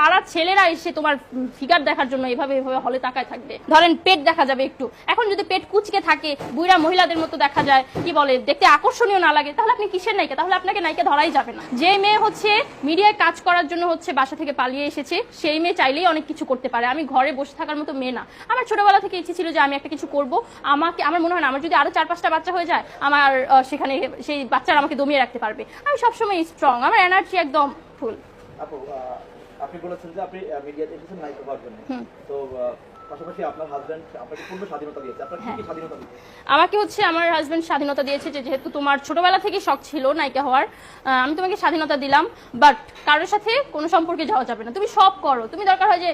পাড়ার ছেলেরা এসে তোমার ফিগার দেখার জন্য এভাবে এভাবে হলে তাকায় থাকবে। ধরেন পেট দেখা যাবে একটু। এখন যদি পেট কুচকে থাকে বুড়া মহিলাদের মতো দেখা যায়, কি বলে, দেখতে আকর্ষণীয় না লাগে, তাহলে আপনি কিসের নায়িকা? তাহলে আপনাকে নায়িকা ধরাই যাবে না। যে মেয়ে হচ্ছে, মিডিয়ায় কাজ করার জন্য হচ্ছে বাসা থেকে পালিয়ে এসেছে, সেই মেয়ে চাইলেই অনেক কিছু করতে পারে। আমি ঘরে বসে থাকার মতো মেয়ে না। আমার ছোটবেলা থেকে ইচ্ছে ছিল যে আমি একটা কিছু করব। আমাকে, আমার মনে হয় না, আমার যদি আরও চার পাঁচটা বাচ্চা হয়ে যায়, আমার সেখানে সেই বাচ্চারা আমাকে দমিয়ে রাখতে পারবে। আমি সবসময় স্ট্রং আমার এনার্জি একদম ফুল আপনি বলেছেন যে আপনি মিডিয়াতে এসেছেন নায়িকা হওয়ার জন্য। তো পাশাপাশি আপনার হাজবেন্ড আপনাকে পূর্ণ স্বাধীনতা দিয়েছে? আপনার কি কি স্বাধীনতা দিয়েছে? আমাকে হচ্ছে আমার হাজবেন্ড স্বাধীনতা দিয়েছে যে যেহেতু তোমার ছোটবেলা থেকে শখ ছিল নায়িকা হওয়ার আমি তোমাকে স্বাধীনতা দিলাম বাট কারোর সাথে কোনো সম্পর্কে যাওয়া যাবে না। তুমি সব করো। তুমি দরকার হয় যে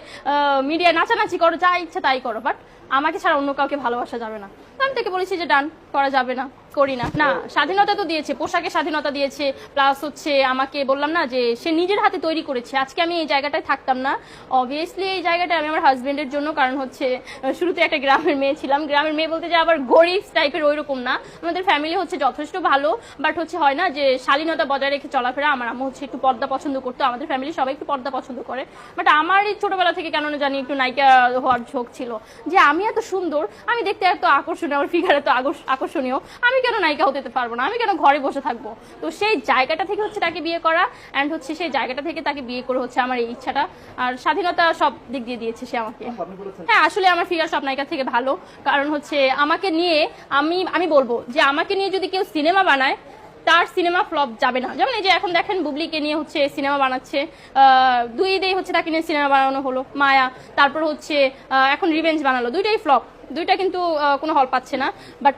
মিডিয়ায় নাচানাচি করো যা ইচ্ছা তাই করো বাট আমাকে ছাড়া অন্য কাউকে ভালোবাসা যাবে না। আমি তাকে বলেছি যে ডান করা যাবে না। করি না। না, স্বাধীনতা তো দিয়েছে, পোশাকে স্বাধীনতা দিয়েছে প্লাস হচ্ছে আমাকে বললাম না যে সে নিজের হাতে তৈরি করেছে। আজকে আমি এই জায়গাটায় থাকতাম না। অবভিয়াসলি এই জায়গাটা আমি আমার হাজবেন্ডের জন্য, কারণ হচ্ছে শুরুতে একটা গ্রামের মেয়ে ছিলাম। গ্রামের মেয়ে বলতে যে আবার গরিব টাইপের ওই রকম না। আমাদের ফ্যামিলি হচ্ছে যথেষ্ট ভালো বাট হচ্ছে হয় না যে শালীনতা বজায় রেখে চলাফেরা। আমার আম্মু হচ্ছে একটু পর্দা পছন্দ করতো। আমাদের ফ্যামিলি সবাই একটু পর্দা পছন্দ করে। বাট আমার এই ছোটবেলা থেকে কেন জানি একটু নায়িকা হওয়ার ঝোঁক ছিল। যে আমি এত সুন্দর, আমি দেখতে এত আকর্ষণীয়, আমার ফিগার এত আকর্ষ- আকর্ষণীয়। আমি কেন নায়িকা হতে পারব না? আমি কেন ঘরে বসে থাকব? তো সেই জায়গাটা থেকে হচ্ছে তাকে বিয়ে করা অ্যান্ড হচ্ছে সেই জায়গাটা থেকে তাকে বিয়ে করে হচ্ছে আমার এই ইচ্ছাটা। আর স্বাধীনতা সব দিক দিয়ে দিয়েছে সে আমাকে। হ্যাঁ আসলে আমার ফিগার সব নায়িকা থেকে ভালো। কারণ হচ্ছে আমাকে নিয়ে আমি আমি বলব যে আমাকে নিয়ে যদি কেউ সিনেমা বানায় তার সিনেমা ফ্লপ যাবে না। যেমন এই যে এখন দেখেন বুবলিকে নিয়ে হচ্ছে সিনেমা বানাচ্ছে। দুই দেই হচ্ছে তাকে নিয়ে সিনেমা বানানো হলো মায়া। তারপর হচ্ছে এখন রিভেঞ্জ বানালো। দুইটাই ফ্লপ। দুইটা কিন্তু কোনো হল পাচ্ছে না। বাট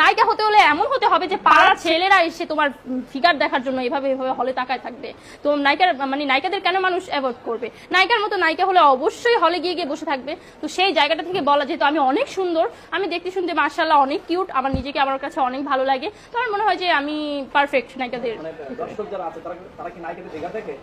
নায়িকা হতে হলে এমন হতে হবে যে পাড়ার ছেলেরা এসে তোমার ফিগার দেখার জন্য এভাবে এভাবে হলে তাকায় থাকবে। তো নায়িকার মানে নায়িকাদের কেন মানুষ অ্যাভয়েড করবে? নায়িকার মতো নায়িকা হলে অবশ্যই হলে গিয়ে গিয়ে বসে থাকবে। তো সেই জায়গাটা থেকে বলা যেহেতু আমি অনেক সুন্দর আমি দেখতে শুনতে মার্শাল্লাহ অনেক কিউট আমার নিজেকে আমার কাছে অনেক ভালো লাগে। তো আমার মনে হয় যে আমি পারফেক্ট নায়িকাদের। মানে দর্শক যারা আছে তারা কি নায়িকাদের দেখা দেখে?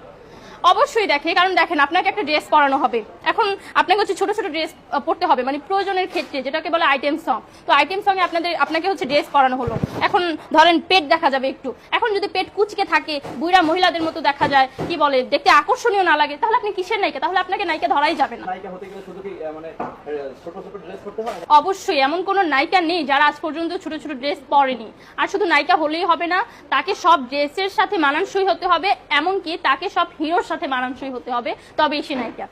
অবশ্যই দেখে কারণ দেখেন আপনাকে একটা ড্রেস পরানো হবে। এখন আপনাকে হচ্ছে ছোট ছোট ড্রেস পড়তে হবে মানে প্রয়োজনের ক্ষেত্রে যেটাকে বলে আইটেম সং তো আইটেম সঙ্গে আপনাদের আপনাকে হচ্ছে ড্রেস পরানো হলো। এখন ধরেন পেট দেখা যাবে একটু। এখন যদি পেট কুচকে থাকে বুড়া মহিলাদের মতো দেখা যায় কি বলে দেখতে আকর্ষণীয় না লাগে তাহলে আপনি কিসের নায়িকা? তাহলে আপনাকে নায়িকা ধরাই যাবে না। মানে অবশ্যই এমন কোনো নায়িকা নেই যারা আজ পর্যন্ত ছোট ছোট ড্রেস পরেনি। আর শুধু নায়িকা হলেই হবে না তাকে সব ড্রেসের সাথে মানানসই হতে হবে এমনকি তাকে সব হিরোর সাথে মানানসই হতে হবে। তবেই সে নায়িকা।